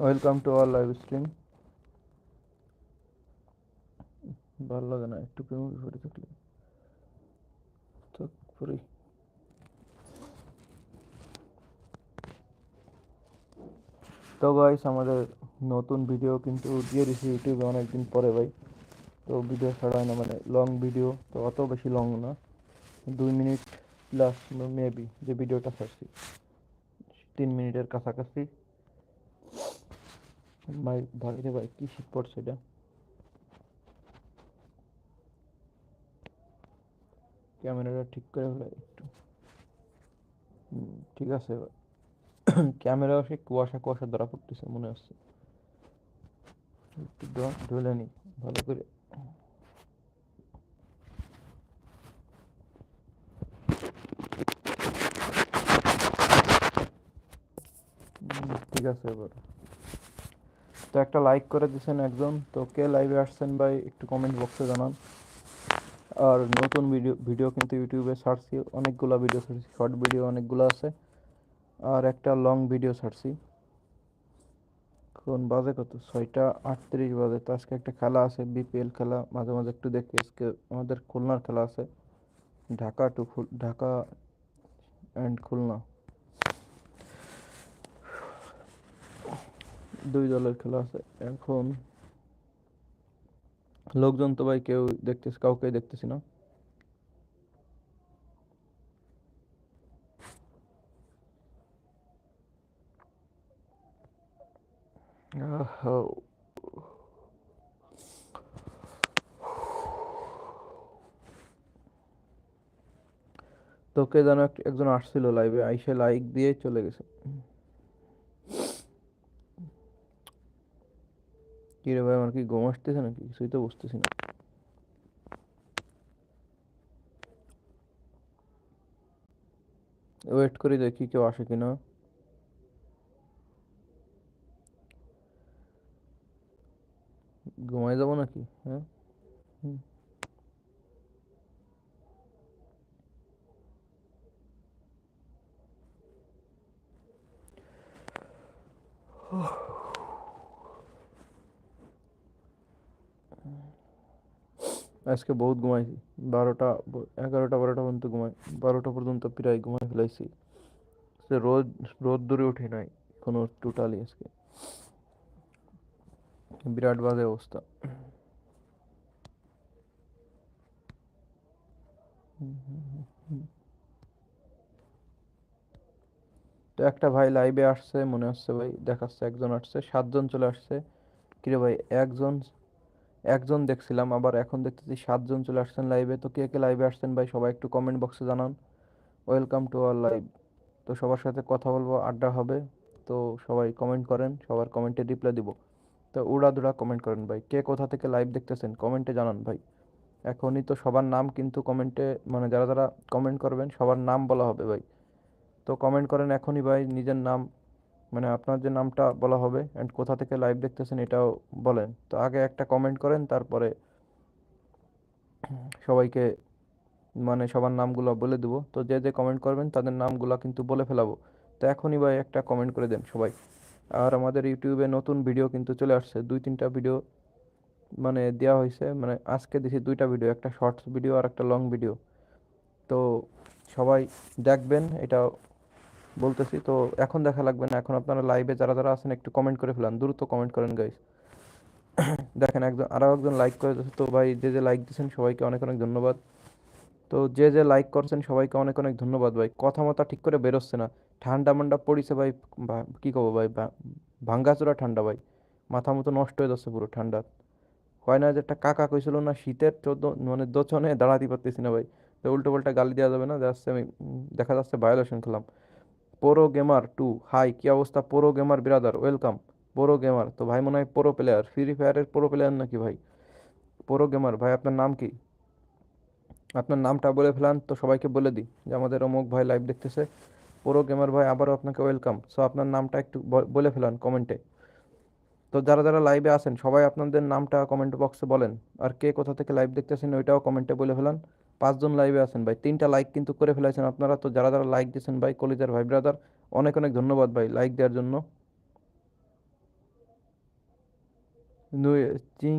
Welcome to our live stream ভালো লাগে না, একটু প্রেম বিপরীত থাকলে। তারপরে তো গাইস আমাদের নতুন ভিডিও কিন্তু দিয়ে দিছি ইউটিউবে অনেকদিন পরে ভাই। তো ভিডিও ছাড়া হয় না মানে লং ভিডিও তো অত বেশি লং না। দুই মিনিট প্লাস মেবি যে ভিডিওটা ছাড়ছি। তিন মিনিটের কাছাকাছি। ভাই ভাই ভাই, কি শীত পড়ছে এটা? ক্যামেরাটা ঠিক করে হলে একটু। ঠিক আছে ক্যামেরা সে কুয়াশা কুয়াশা ধরা পড়তেছে, মনে হচ্ছে। একটু ঢুলে নি, ভালো করে। ঠিক আছে এবার। তো একটা লাইক করে দিয়েছেন একজন, তো কে লাইভে আসছেন ভাই একটু কমেন্ট বক্সে জানান। আর নতুন ভিডিও ভিডিও কিন্তু ইউটিউবে ছাড়ছি, অনেকগুলো ভিডিও ছাড়ছি শর্ট ভিডিও অনেকগুলো আছে। আর একটা লং ভিডিও ছাড়ছি। কোন বাজে কত? ছয়টা আটত্রিশ বাজে, তো আজকে একটা খেলা আছে বিপিএল খেলা। মাঝে মাঝে একটু দেখি, আজকে আমাদের খুলনার খেলা আছে। Dhaka to Dhaka and Khulna. দুই দলের খেলা আছে। এখন লোকজন তো ভাই কেউ দেখতেছি কাউকে দেখতেছি না। তোকে যেন এক- একজন আসছিল লাইভে আইসে লাইক দিয়ে চলে গেছে। কি রে ভাই, আমার কি ঘুম আসতেছে নাকি? কিছুই তো বুঝতেছি না। ওয়েট করি দেখি কেউ আসে কিনা। ঘুমাই যাব নাকি? হ্যাঁ? হুম। আজকে বহুত ঘুমাইছি। বারোটা, এগারোটা, বারোটা পর্যন্ত ঘুমাই। বারোটা পর্যন্ত প্রায় ঘুমাই ফেলাইছি। সে রোদ রোদ দূরে উঠে নাই কোনো টোটালি আজকে। বিরাট বাজে অবস্থা। তো একটা ভাই লাইভে আসছে, মনে হচ্ছে ভাই দেখাচ্ছে, একজন আসছে, সাতজন চলে আসছে। কিরে ভাই, একজন একজন দেখছিলাম, আবার এখন দেখতেছি সাতজন চলে আসছেন লাইভে তো কে কে লাইভে আসছেন ভাই? সবাই একটু কমেন্ট বক্সে জানান। ওয়েলকাম টু আওয়ার লাইভ তো সবার সাথে কথা বলব, আড্ডা হবে। তো সবাই কমেন্ট করেন, সবার কমেন্টে রিপ্লাই দিব। তো উড়া উড়াদুড়া কমেন্ট করেন ভাই। কে কোথা থেকে লাইভ দেখতেছেন কমেন্টে জানান ভাই। এখনই তো সবার নাম কিন্তু কমেন্টে মানে যারা যারা কমেন্ট করবেন, সবার নাম বলা হবে ভাই। তো কমেন্ট করেন এখনই ভাই, নিজের নাম। মানে আপনার যে নামটা বলা হবে অ্যান্ড কোথা থেকে লাইভ দেখতেছেন এটাও বলেন। তো আগে একটা কমেন্ট করেন, তারপরে সবাইকে মানে সবার নামগুলো বলে দেবো। তো যে যে কমেন্ট করবেন তাদের নামগুলো কিন্তু বলে ফেলাবো। তো এখনই ভাই একটা কমেন্ট করে দেন সবাই। আর আমাদের ইউটিউবে নতুন ভিডিও কিন্তু চলে আসছে। দুই তিনটা ভিডিও মানে দেওয়া হয়েছে। মানে আজকে দিছি দুইটা ভিডিও একটা শর্টস ভিডিও আর একটা লং ভিডিও তো সবাই দেখবেন এটা বলতেছি, তো এখন দেখা লাগবে না। এখন আপনারা লাইভে যারা যারা আছেন, একটু কমেন্ট করে ফেলান। দ্রুত কমেন্ট করেন গাইস দেখেন, একজন আরও একজন লাইক করে তো ভাই, যে যে লাইক দিয়েছেন, সবাইকে অনেক অনেক ধন্যবাদ। তো যে যে লাইক করছেন, সবাইকে অনেক অনেক ধন্যবাদ, ভাই। কথা মতো ঠিক করে বেরোচ্ছে না। ঠান্ডা মান্ডা পড়িছে, ভাই। কি কব ভাই? ভাঙ্গাচোরা ঠান্ডা, ভাই। মাথা মতো নষ্ট হয়ে যাচ্ছে পুরো ঠান্ডা। হয় না যে একটা কাকা কইছিল না, শীতের চোদ্দ মানে দোচনে দাঁড়াতে পারতেছি না, ভাই। তো উল্টো পাল্টা গালি দেওয়া যাবে না। যাচ্ছে আমি দেখা যাচ্ছে ভায়োলেশন খেলাম। পোরো গেমার টু হাই কি অবস্থা? Pro gamer brother welcome pro gamer তো ভাই মনে হয় পোরো প্লেয়ার ফ্রি ফায়ারের পোরো প্লেয়ার নাকি ভাই? পোরো গেমার ভাই, আপনার নাম কি? আপনার নামটা বলে ফেলান, তো সবাইকে বলে দিই, যে আমাদের অমুক ভাই লাইভ দেখতেছে। পোরো গেমার ভাই, আবারও আপনাকে ওয়েলকাম সো আপনার নামটা একটু বলে ফেলান কমেন্টে তো যারা যারা লাইভে আসেন সবাই আপনাদের নামটা কমেন্ট বক্সে বলেন। আর কে কোথা থেকে লাইভ দেখতেছেন, ওইটাও কমেন্টে বলে ফেলান। পাঁচজন লাইভে আছেন ভাই, তিনটা লাইক কিন্তু করে ফেলেছেন আপনারা। তো যারা যারা লাইক দিয়েছেন ভাই, কলিজার ভাই ব্রাদার অনেক অনেক ধন্যবাদ ভাই লাইক দেওয়ার জন্য। নুয়ে, চিং,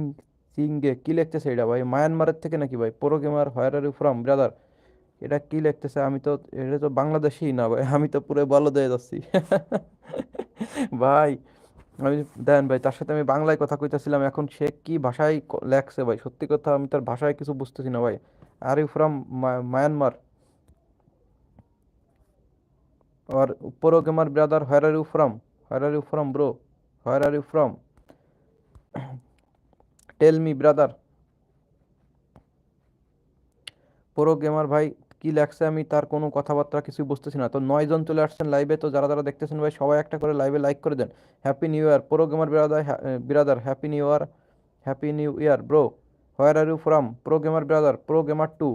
চিংগে, কি লিখতেছে এটা ভাই? মায়ানমারের থেকে নাকি ভাই? Pro gamer where from brother এটা কি লিখতেছে? আমি তো, এটা তো বাংলাদেশি না ভাই, আমি তো পুরো বলো দিয়ে যাচ্ছি। ভাই, আমি, দেন ভাই, তার সাথে আমি বাংলায় কথা কইতেছিলাম, এখন সে কি ভাষায় লেখছে ভাই? সত্যি কথা আমি তার ভাষায় কিছু বুঝতেছি না ভাই। You from Myanmar R pro gamer brother where are you from where are you from bro where are you from tell me brother pro gamer ভাই, কি লেখছে আমি তার কোনো কথাবার্তা কিছু বুঝতেছি না। তো নয় জন চলে আসছেন লাইভে তো যারা যারা দেখতেছেন ভাই, সবাই একটা করে লাইভে লাইক করে দেন। Happy new year pro gamer brother brother happy new year happy new year bro where are you from? Pro gamer brother, pro gamer too.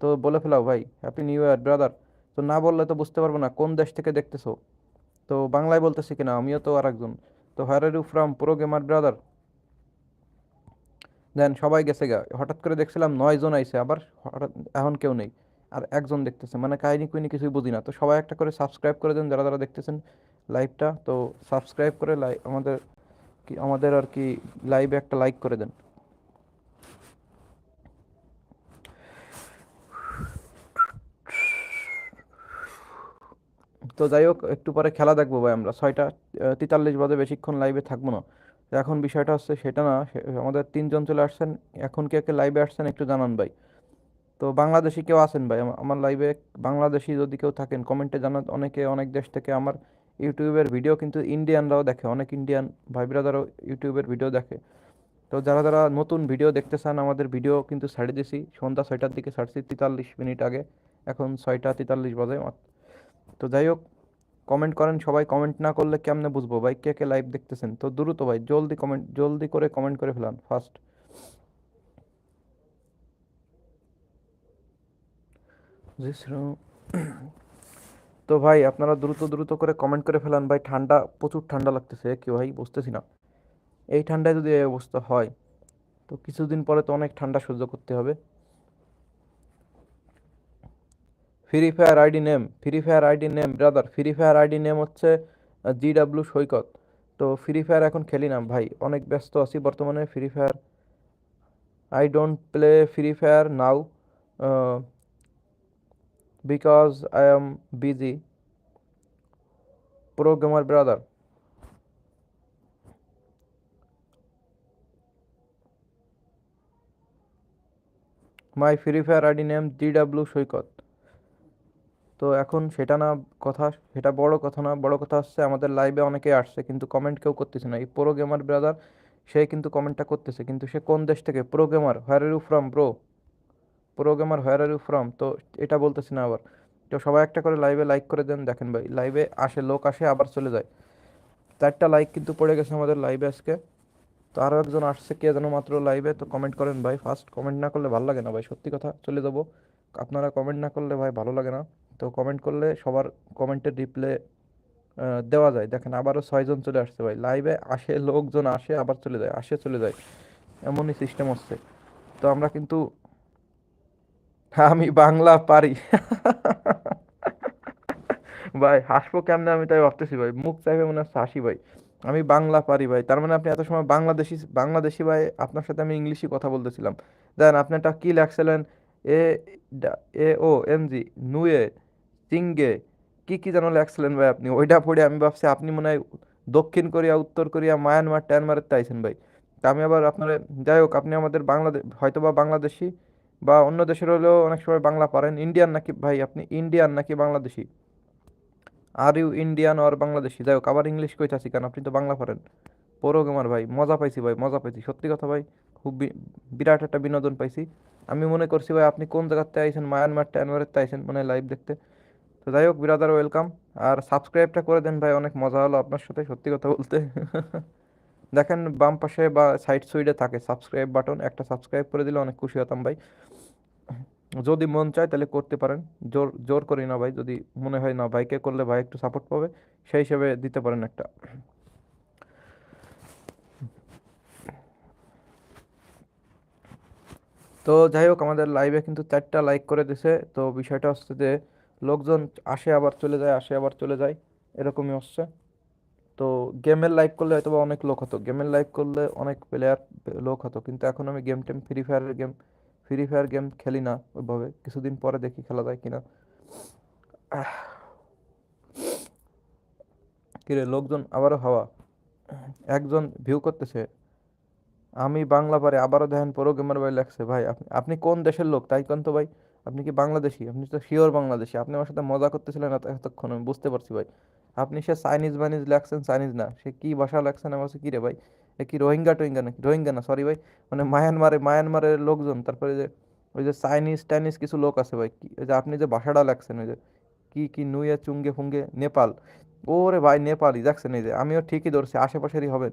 তো বলে ফেলাও ভাই, হ্যাপি নিউ ইয়ার ব্রাদার। তো না বললে তো বুঝতে পারব না, কোন দেশ থেকে দেখতেছো? তো বাংলায় বলতেছি কিনা, আমিও তো আর একজন তো where are you from? Pro gamer brother. দেন সবাই গেছে গা, হঠাৎ করে দেখছিলাম নয় জন আইছে, আবার হঠাৎ এখন কেউ নেই, আর একজন দেখতেছে মানে কাহিনী কুহিনী কিছুই বুঝি না। তো সবাই একটা করে সাবস্ক্রাইব করে দেন, যারা যারা দেখতেছেন লাইভটা, তো সাবস্ক্রাইব করে লাই আমাদের কি আমাদের আর কি লাইভে একটা লাইক করে দেন। তো যাই হোক, একটু পরে খেলা দেখব ভাই আমরা। ছয়টা তেতাল্লিশ বাজে বেশিক্ষণ লাইভে থাকব না। এখন বিষয়টা হচ্ছে সেটা না আমাদের তিনজন চলে আসছেন, এখন কে কে লাইভে আসছেন একটু জানান ভাই। তো বাংলাদেশি কেউ আছেন ভাই? আমার লাইভে বাংলাদেশি যদি কেউ থাকেন কমেন্টে জানান। অনেকে, অনেক দেশ থেকে আমার ইউটিউবের ভিডিও কিন্তু ইন্ডিয়ানরাও দেখে। অনেক ইন্ডিয়ান ভাই ব্রাদারও ইউটিউবের ভিডিও দেখে। তো যারা যারা নতুন ভিডিও দেখতে চান, আমাদের ভিডিও কিন্তু ছাড়ে দিছি। সন্ধ্যা ছয়টার দিকে ছাড়ছি, তেতাল্লিশ মিনিট আগে। এখন ছয়টা তেতাল্লিশ বাজে। তো যাই হোক কমেন্ট করেন সবাই কমেন্ট না করলে কেমনে বুঝব? ভাই, কে কে লাইভ দেখতেছেন? তো দ্রুত ভাই, জলদি কমেন্ট জলদি করে কমেন্ট করে ফেলান ফার্স্ট তো ভাই, আপনারা দ্রুত দ্রুত করে কমেন্ট করে ফেলান। ভাই, ঠান্ডা, প্রচুর ঠান্ডা লাগতেছে কি ভাই, বুঝতেছি না। এই ঠান্ডায় যদি এই অবস্থা হয়, তো কিছুদিন পরে তো অনেক ঠান্ডা সহ্য করতে হবে। Free fire ID name free fire ID name brother free fire ID name হচ্ছে জি ডাব্লিউ সৈকত। তো ফ্রি ফায়ার এখন খেলি না ভাই, অনেক ব্যস্ত আছি বর্তমানে free fire I don't play free fire now because I am busy pro gamer brother my free fire ID name G W Saikat. তো এখন সেটা না কথা, সেটা বড় কথা না, বড় কথা হচ্ছে আমাদের লাইভে অনেকে আসছে কিন্তু কমেন্ট কেউ করতেছে না। এই প্রো গেমার ব্রাদার সে কিন্তু কমেন্টটা করতেছে, কিন্তু সে কোন দেশ থেকে? Pro gamer where are you from bro pro gamer where are you from তো এটা বলতেছি না আবার। তো সবাই একটা করে লাইভে লাইক করে দেন, দেখেন ভাই লাইভে আসে, লোক আসে, আবার চলে যায়। চারটা লাইক কিন্তু পড়ে গেছে আমাদের লাইভে আজকে। তো আরও একজন আসছে, কে যেন মাত্র লাইভে তো কমেন্ট করেন ভাই। ফার্স্ট কমেন্ট না করলে ভালো লাগে না ভাই, সত্যি কথা, চলে যাব। আপনারা কমেন্ট না করলে ভাই, ভালো লাগে না। তো কমেন্ট করলে সবার কমেন্টের রিপ্লে দেওয়া যায়। দেখেন আবারও ছয়জন চলে আসছে ভাই। লাইভে আসে, লোকজন আসে, আবার চলে যায়, আসে, চলে যায়। এমনই সিস্টেম হচ্ছে। তো আমরা কিন্তু আমি বাংলা পারি। ভাই, হাসবো কেমনে আমি তাই ভাবতেছি ভাই। মুখ চাইবে মনে হচ্ছে হাসি ভাই। আমি বাংলা পারি ভাই। তার মানে আপনি এত সময় বাংলাদেশি বাংলাদেশি ভাই, আপনার সাথে আমি ইংলিশে কথা বলতেছিলাম। দেন আপনি একটা কি লেখছিলেন এ এ ও এম জি নুয়ে চিঙ্গে, কি কি যেন লেখছিলেন ভাই আপনি? ওইটা পড়ে আমি ভাবছি আপনি মনে হয় দক্ষিণ কোরিয়া, উত্তর কোরিয়া, মায়ানমার, টায়ানমারের তাইছেন ভাই। তা আমি আবার আপনার, যাই হোক, আপনি আমাদের বাংলাদেশ হয়তো বা বাংলাদেশি বা অন্য দেশের হলেও অনেক সময় বাংলা পারেন। ইন্ডিয়ান নাকি ভাই আপনি? ইন্ডিয়ান নাকি বাংলাদেশি? আর ইউ ইন্ডিয়ান আর বাংলাদেশি? যাই হোক, আবার ইংলিশ কইতাছি কেন? আপনি তো বাংলা পারেন। পড়ো আমার ভাই, মজা পাইছি ভাই, মজা পাইছি। সত্যি কথা ভাই, খুব বিরাট একটা বিনোদন পাইছি। আমি মনে করছি ভাই, আপনি কোন জায়গাতে আইছেন? মায়ানমার, টায়ানমারের আইছেন? মানে লাইভ দেখতে। তো যাই হোক বিরাদার ওয়েলকাম আর সাবস্ক্রাইবটা করে দেন ভাই, অনেক মজা হলো আপনার সাথে, সত্যি কথা বলতে। দেখেন, বাম পাশে বা সাইড সুইডে থাকে সাবস্ক্রাইব বাটন একটা সাবস্ক্রাইব করে দিলে অনেক খুশি হতাম ভাই। যদি মন চায় তাহলে করতে পারেন, জোর জোর করি না ভাই, যদি মনে হয় না ভাইকে করলে ভাই একটু সাপোর্ট পাবে, সেই হিসেবে দিতে পারেন একটা। তো যাই হোক, আমাদের লাইভে কিন্তু চারটা লাইক করে দিছে, তো বিষয়টা হচ্ছে যে লোকজন আসে আবার চলে যায়, আসে আবার চলে যায়, এরকমই হচ্ছে তো গেমের লাইভ করলে হয়তো বা অনেক লোক হতো, গেমের লাইভ করলে অনেক প্লেয়ার লোক হতো, কিন্তু এখন আমি গেম টেম ফ্রি ফায়ারের গেম ফ্রি ফায়ার গেম খেলি না ওইভাবে, কিছুদিন পরে দেখি খেলা যায় কিনা। কিরে, লোকজন আবারও হাওয়া, একজন ভিউ করতেছে, আমি বাংলা পারে আবারও দেখেন গেমার ভাই লাগছে, ভাই আপনি আপনি কোন দেশের লোক, তাই কোন তো ভাই আপনি কি বাংলাদেশি? আপনি তো শিওর বাংলাদেশি। আপনি আমার সাথে মজা করতেছিলেন এত- এতক্ষণ, আমি বুঝতে পারছি ভাই। আপনি সে চাইনিজ বাইনিজ লাগছেন চাইনিজ না। সে কি ভাষা লাগছেন আমার কি রে ভাই? এ কি রোহিঙ্গা টোহিঙ্গা নাকি? রোহিঙ্গা না সরি ভাই। মানে মায়ানমারে, মায়ানমারের লোকজন, তারপরে যে ওই যে চাইনিজ টাইনিজ কিছু লোক আছে ভাই। কি যে আপনি যে ভাষাটা লাগছেন ওই যে কি কি নুয়ে, চুঙ্গে, ফুঙ্গে, নেপাল। ওরে ভাই, নেপালি। দেখছেন এই যে, আমিও ঠিকই ধরছি, আশেপাশেরই হবেন।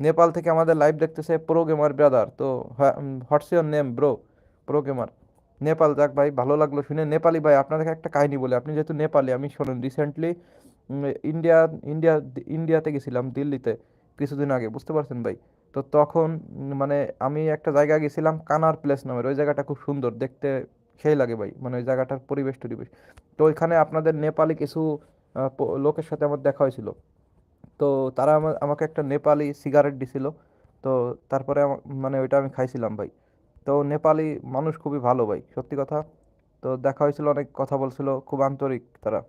নেপাল থেকে আমাদের লাইভ দেখতেছে প্রো গেমার ব্রাদার তো what's your name bro pro gamer Nepal যাক ভাই, ভালো লাগল শুনে। নেপালি ভাই, আপনাদেরকে একটা কাহিনী বলে। আপনি যেহেতু নেপালি, আমি শোনেন রিসেন্টলি ইন্ডিয়া ইন্ডিয়া ইন্ডিয়াতে গেছিলাম, দিল্লিতে, কিছুদিন আগে, বুঝতে পারছেন ভাই? তো তখন মানে আমি একটা জায়গা গেছিলাম, কানার প্লেস নামের। ওই জায়গাটা খুব সুন্দর, দেখতে সেই লাগে ভাই মানে ওই জায়গাটার পরিবেশ টরিবেশ। তো ওইখানে আপনাদের নেপালি কিছু লোকের সাথে আমার দেখা হয়েছিল। তো তারা আমা- আমাকে একটা নেপালি সিগারেট দিছিল। তো তারপরে মানে ওইটা আমি খাইছিলাম ভাই। তো নেপালি মানুষ খুবই ভালো ভাই, সত্যি কথা। তো দেখা হয়েছিল, অনেক কথা বলছিল, খুব আন্তরিক তারা।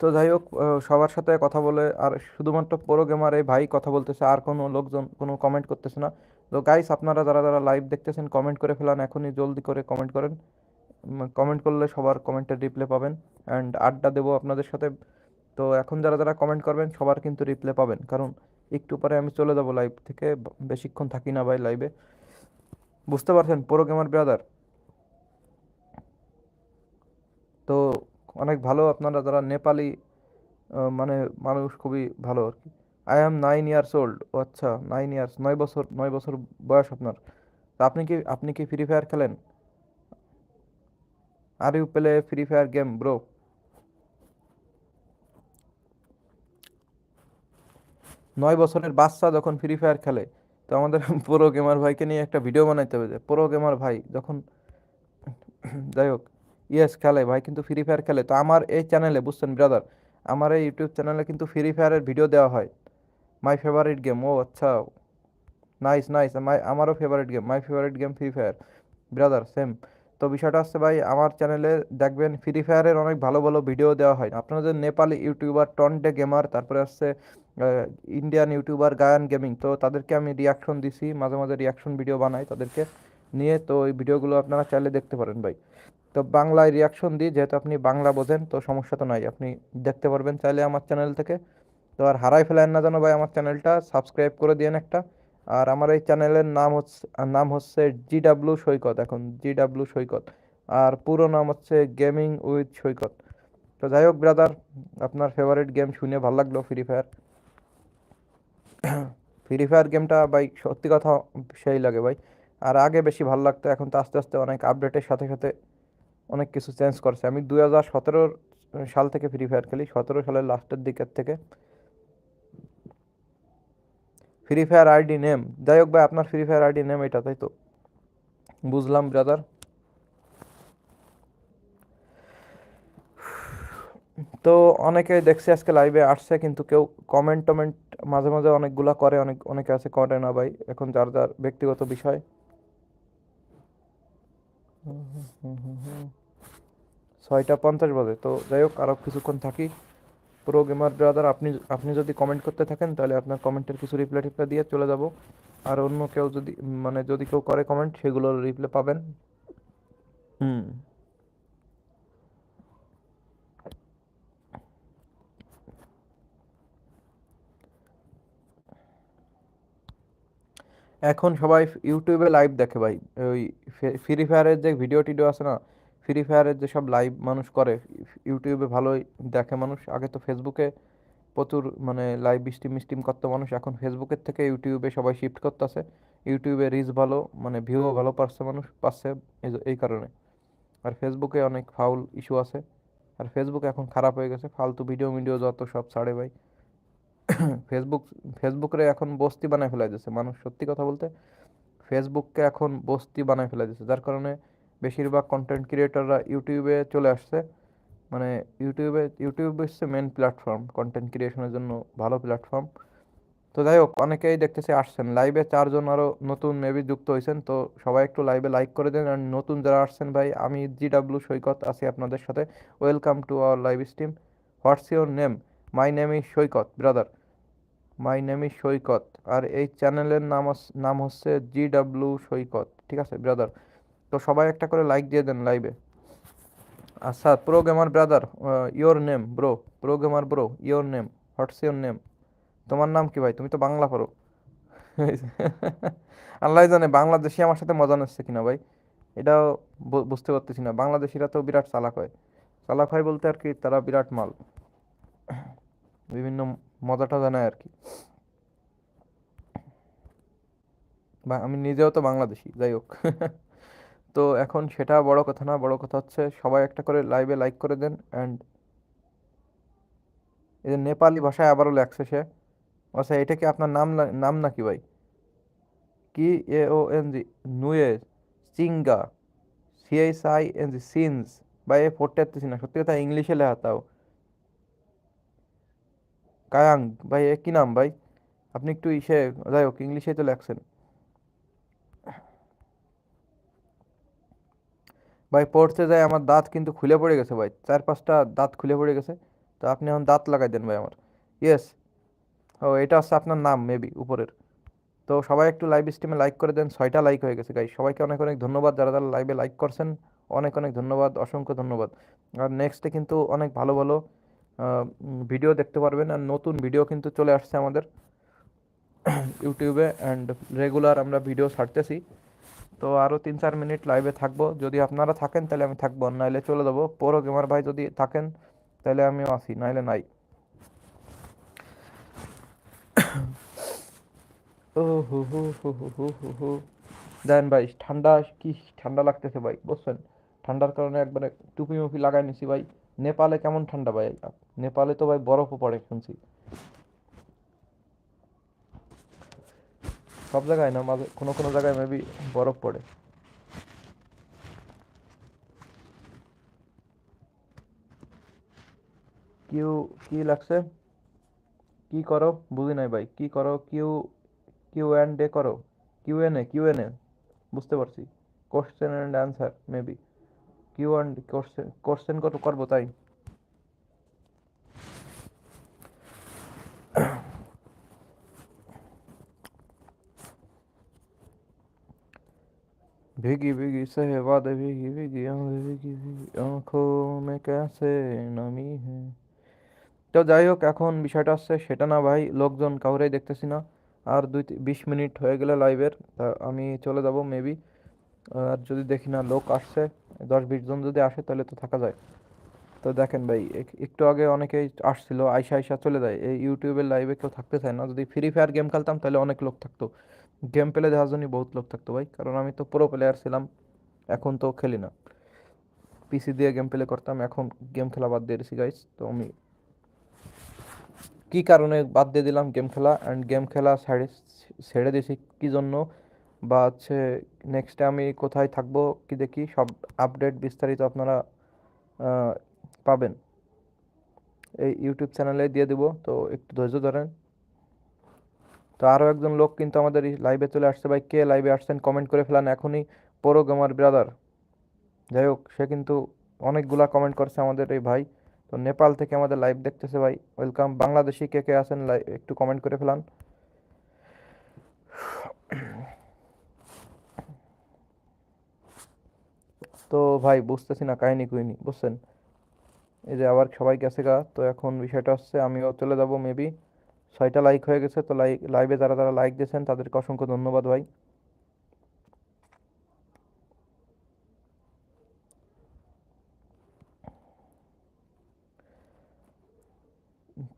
তো যাই হোক সবার সাথে কথা বলে, আর শুধুমাত্র প্রো গেমার এই ভাই কথা বলতেছে, আর কোনো লোকজন, কোনো কমেন্ট করতেছে না। তো গাইস আপনারা যারা যারা লাইভ দেখতেছেন কমেন্ট করে ফেলান, এখনই জলদি করে কমেন্ট করেন। কমেন্ট করলে সবার কমেন্টের রিপ্লাই পাবেন। অ্যান্ড আড্ডা দেবো আপনাদের সাথে। তো এখন যারা যারা কমেন্ট করবেন, সবার কিন্তু রিপ্লাই পাবেন। কারণ একটু পরে আমি চলে যাব লাইভ থেকে, বেশিক্ষণ থাকি না ভাই লাইভে বুঝতে পারছেন, প্রো গেমার ব্রাদার তো অনেক ভালো আপনারা যারা নেপালি মানে মানুষ, খুবই ভালো আর কি। I am nine years old ও আচ্ছা নাইন ইয়ার্স নয় বছর নয় বছর বয়স আপনার। তা আপনি কি আপনি কি ফ্রি ফায়ার খেলেন? Are you play free fire game bro নয় বছরের বাচ্চা যখন ফ্রি ফায়ার খেলে, তো আমাদের প্রো গেমার ভাইকে নিয়ে একটা ভিডিও বানাইতে হবে যে, প্রো গেমার ভাই যখন যাই হোক ইয়েস খেলে, ভাই কিন্তু ফ্রি ফায়ার খেলে। তো আমার এই চ্যানেলে বুঝছেন ব্রাদার আমার এই ইউটিউব চ্যানেলে কিন্তু ফ্রি ফায়ারের ভিডিও দেওয়া হয়। মাই ফেভারিট গেম ও আচ্ছা নাইস নাইস মাই আমারও favourite game my favourite game free fire brother same তো বিষয়টা হচ্ছে ভাই, আমার চ্যানেলে দেখবেন ফ্রি ফায়ারের অনেক ভালো ভালো ভিডিও দেওয়া হয়। আপনাদের নেপালি ইউটিউবার টন্টে গেমার তারপরে হচ্ছে ইন্ডিয়ান ইউটিউবার গায়ান গেমিং তো তাদেরকে আমি রিয়াকশন দিছি, মাঝে মাঝে রিয়াকশন ভিডিও বানাই তাদেরকে নিয়ে। তো ওই ভিডিওগুলো আপনারা চাইলে দেখতে পারেন ভাই। তো বাংলায় রিয়াকশন দিই, যেহেতু আপনি বাংলা বোঝেন, তো সমস্যা তো নাই, আপনি দেখতে পারবেন চাইলে আমার চ্যানেল থেকে। তো আর হারাই ফেলেন না যেন ভাই আমার চ্যানেলটা সাবস্ক্রাইব করে দিয়েন একটা। আর আমার এই চ্যানেলের নাম হচ্ছে নাম হচ্ছে জি ডাব্লু সৈকত এখন জি ডাব্লু সৈকত। আর পুরো নাম হচ্ছে গেমিং উইথ সৈকত। তো যাই হোক ব্রাদার আপনার ফেভারিট গেম শুনে ভালো লাগল ফ্রি ফায়ার ফ্রি ফায়ার গেমটা ভাই সত্যি কথা সেই লাগে ভাই। আর আগে বেশি ভালো লাগতো, এখন তো আস্তে আস্তে অনেক আপডেটের সাথে সাথে অনেক কিছু চেঞ্জ করছে। আমি দুই হাজার সতেরো সাল থেকে ফ্রি ফায়ার খেলি, সতেরো সালের লাস্টের দিকের থেকে। ফ্রি ফায়ার আইডি নেম যাই হোক ভাই, আপনার ফ্রি ফায়ার আইডি নেম এটা তাই তো? বুঝলাম ব্রাদার তো অনেকে দেখছি আজকে লাইভে আসছে, কিন্তু কেউ কমেন্ট টমেন্ট মাঝে মাঝে অনেকগুলা করে, অনেক, অনেকে আছে করে না ভাই, এখন যার যার ব্যক্তিগত বিষয়। ছয়টা পঞ্চাশ বাজে, তো যাই হোক আরও কিছুক্ষণ থাকি। প্রো গেমার ব্রাদার আপনি আপনি যদি কমেন্ট করতে থাকেন, তাহলে আপনার কমেন্টের কিছু রিপ্লাই টিপ্লাই দিয়ে চলে যাব। আর অন্য কেউ যদি মানে যদি কেউ করে কমেন্ট সেগুলোর রিপ্লাই পাবেন। হুম। এখন সবাই ইউটিউবে লাইভ দেখে ভাই। ওই ফ্রি ফায়ারের যে ভিডিও টিডিও আছে না ফ্রি ফায়ারের যেসব লাইভ মানুষ করে ইউটিউবে ভালোই দেখে মানুষ। আগে তো ফেসবুকে প্রচুর মানে লাইভ স্ট্রিম স্ট্রিম করতো মানুষ। এখন ফেসবুকের থেকে ইউটিউবে সবাই শিফট করতেছে। ইউটিউবে রিচ ভালো মানে ভিউও ভালো পাচ্ছে মানুষ পাচ্ছে এই এই কারণে। আর ফেসবুকে অনেক ফাউল ইস্যু আছে। আর ফেসবুক এখন খারাপ হয়ে গেছে। ফালতু ভিডিও মিডিও যত সব ছাড়ে ভাই। ফেসবুক ফেসবুকে এখন বস্তি বানায় ফেলা দিয়েছে। মানুষ সত্যি কথা বলতে ফেসবুককে এখন বস্তি বানায় ফেলা দিয়েছে। যার কারণে বেশিরভাগ কন্টেন্ট ক্রিয়েটররা ইউটিউবে চলে আসছে। মানে ইউটিউবে ইউটিউব হচ্ছে মেন প্ল্যাটফর্ম কন্টেন্ট ক্রিয়েশনের জন্য ভালো প্ল্যাটফর্ম তো যাই হোক, অনেকেই দেখতেছি আসছেন। লাইভে চারজন আরও নতুন মেবি যুক্ত হয়েছেন তো সবাই একটু লাইভে লাইক করে দেন। আর নতুন যারা আসছেন ভাই, আমি জি ডাব্লিউ সৈকত আছি আপনাদের সাথে। Welcome to our live stream what's your name my name is Saikat brother my name is Saikat. আর এই চ্যানেলের নাম নাম হচ্ছে জি ডাব্লিউ সৈকত। ঠিক আছে, ব্রাদার? তো সবাই একটা করে লাইক দিয়ে দেন লাইভে। আচ্ছা pro gamer brother your name, bro, pro gamer bro, your name, what's your name? তোমার নাম কি ভাই? তুমি তো বাংলা পারো আল্লাহ জানে, বাংলাদেশি আমার সাথে মজা নিচ্ছে কিনা ভাই? এটাও বুঝতে পারতেছি না। বাংলাদেশিরা তো বিরাট চালাক হয়। চালাক হয় বলতে আর কি, তারা বিরাট মাল। বিভিন্ন মজা জানায় আর কি। বা আমি নিজেও তো বাংলাদেশি, যাই হোক। তো এখন সেটা বড় কথা না, বড় কথা হচ্ছে সবাই একটা করে লাইভে লাইক করে দেন অ্যান্ড এই যে নেপালি ভাষায় আবারও লেখছে সে। আচ্ছা এটা কি আপনার নাম নাম নাকি ভাই? কি এ ও এন জি, নুয়ে চিঙ্গা সিএস আই এন জি, সিনস। ভাই, এ পারতেছি না, সত্যি কথা ইংলিশে লেখা, তাও। কায়াং, ভাই, এ কী নাম ভাই? আপনি একটু ইসে, যাই হোক ইংলিশে তো লেখছেন। ভাই, পড়তে যাই, আমার দাঁত কিন্তু খুলে পড়ে গেছে ভাই, চার পাঁচটা দাঁত খুলে পড়ে গেছে, তো আপনি এখন দাঁত লাগাই দেন ভাই আমার। ইয়েস ও, এটা হচ্ছে আপনার নাম মেবি উপরের। তো সবাই একটু লাইভ স্ট্রিমে লাইক করে দেন, ছয়টা লাইক হয়ে গেছে গাই সবাইকে অনেক অনেক ধন্যবাদ, যারা যারা লাইভে লাইক করছেন, অনেক অনেক ধন্যবাদ, অসংখ্য ধন্যবাদ। আর নেক্সটে কিন্তু অনেক ভালো ভালো ভিডিও দেখতে পারবেন আর নতুন ভিডিও কিন্তু চলে আসছে আমাদের ইউটিউবে অ্যান্ড রেগুলার আমরা ভিডিও ছাড়তেছি। তো আরও তিন চার মিনিট লাইভে থাকব। যদি আপনারা থাকেন তাহলে আমি থাকব নাইলে চলে যাব। পরো গেমার ভাই যদি থাকেন তাহলে আমিও আসি নাইলে নাই। ও হু হু হু হু হু হু দেন ভাই, ঠান্ডা, কি ঠান্ডা লাগতেছে ভাই, বুঝছেন? ঠান্ডার কারণে একবারে টুপি মুপি লাগাই নিছি ভাই। নেপালে কেমন ঠান্ডা ভাই? নেপালে তো ভাই বরফও পড়ে শুনছি। সব জায়গায় না, মাঝে কোনো কোনো জায়গায় মেবি বরফ পড়ে। কিউ, কি লাগছে? কি করো? বুঝি নাই ভাই। কি করো? কিউ কিউ অ্যান্ড ডে করো। Q N A, Q N A. বুঝতে পারছি। Question and answer maybe Q and question question কত করবো তাই भीगी भीगी से वादे भीगी भीगी आंखें भीगी भीगी आंखों में कैसे नमी है তো যাই হোক এখন বিষয়টা হচ্ছে সেটা না ভাই লোকজন কাউরেই দেখতেছি না আর দুই তি- বিশ মিনিট হয়ে গেলে লাইভের তা আমি চলে যাব মেবি আর যদি দেখি না লোক আসছে, দশ বিশ জন যদি আসে, তাহলে তো থাকা যায়। তো দেখেন ভাই একটু আগে অনেকেই আসছিল, আইসা আইসা চলে যায়। এই ইউটিউবের লাইভে কেউ থাকতে চায় না। যদি ফ্রি ফায়ার গেম খেলতাম, তাহলে অনেক লোক থাকতো। গেম পেলে দেওয়ার জন্যই বহুত লোক থাকতো ভাই। কারণ আমি তো প্রো প্লেয়ার ছিলাম, এখন তো খেলি না। পিসি দিয়ে গেম প্লে করতাম, এখন গেম খেলা বাদ দিয়ে দিয়েছি গাইস তো আমি কী কারণে বাদ দিয়ে দিলাম গেম খেলা? অ্যান্ড গেম খেলা ছেড়ে ছেড়ে দিয়েছি কী জন্য? বা হচ্ছে নেক্সটে আমি কোথায় থাকব কি দেখি, সব আপডেট বিস্তারিত আপনারা পাবেন। এই ইউটিউব চ্যানেলে দিয়ে দিব, তো একটু ধৈর্য ধরেন। তো আরও একজন লোক কিন্তু আমাদের লাইভে চলে আসছে ভাই। কে লাইভে আসছেন কমেন্ট করে ফেলান, এখনই পরো গেমার ব্রাদার যাই হোক, সে কিন্তু অনেকগুলা কমেন্ট করছে আমাদের এই ভাই। তো নেপাল থেকে আমাদের লাইভ দেখতেছে ভাই। ওয়েলকাম বাংলাদেশি কে কে আছেন লাইভ একটু কমেন্ট করে ফেলান। তো ভাই, বুঝতেছি না কাহিনি কুহিনী, বুঝছেন? এই যে আবার সবাই গেছে গা, তো এখন বিষয়টা হচ্ছে আমিও চলে যাব মেবি ছয়টা লাইক হয়ে গেছে, তো লাইক লাইভে যারা যারা লাইক দিয়েছেন, তাদেরকে অসংখ্য ধন্যবাদ ভাই।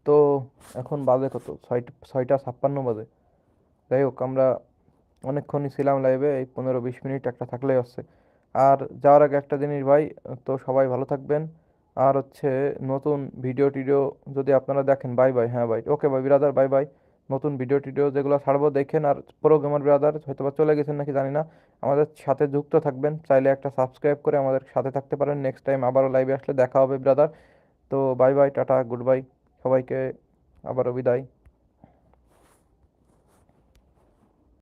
তো এখন বাজে কত? ছয়টা ছয়টা ছাপ্পান্ন বাজে। যাই হোক, আমরা অনেকক্ষণই ছিলাম লাইভে এই পনেরো বিশ মিনিট একটা থাকলেই হচ্ছে। আর যাওয়ার আগে একটা জিনিস ভাই, তো সবাই ভালো থাকবেন। আর হচ্ছে নতুন ভিডিও টিডিও যদি আপনারা দেখেন বাই বাই হ্যাঁ ভাই ওকে ভাই ব্রাদার বাই বাই নতুন ভিডিও টিডিও যেগুলো ছাড়বো, দেখেন আর প্রো গেমার ব্রাদার হয়তো বা চলে গেছেন নাকি জানি না। আমাদের সাথে যুক্ত থাকবেন, চাইলে একটা সাবস্ক্রাইব করে আমাদের সাথে থাকতে পারেন। নেক্সট টাইম আবারও লাইভে আসলে দেখা হবে ব্রাদার তো bye bye tata goodbye সবাইকে আবারও বিদায়।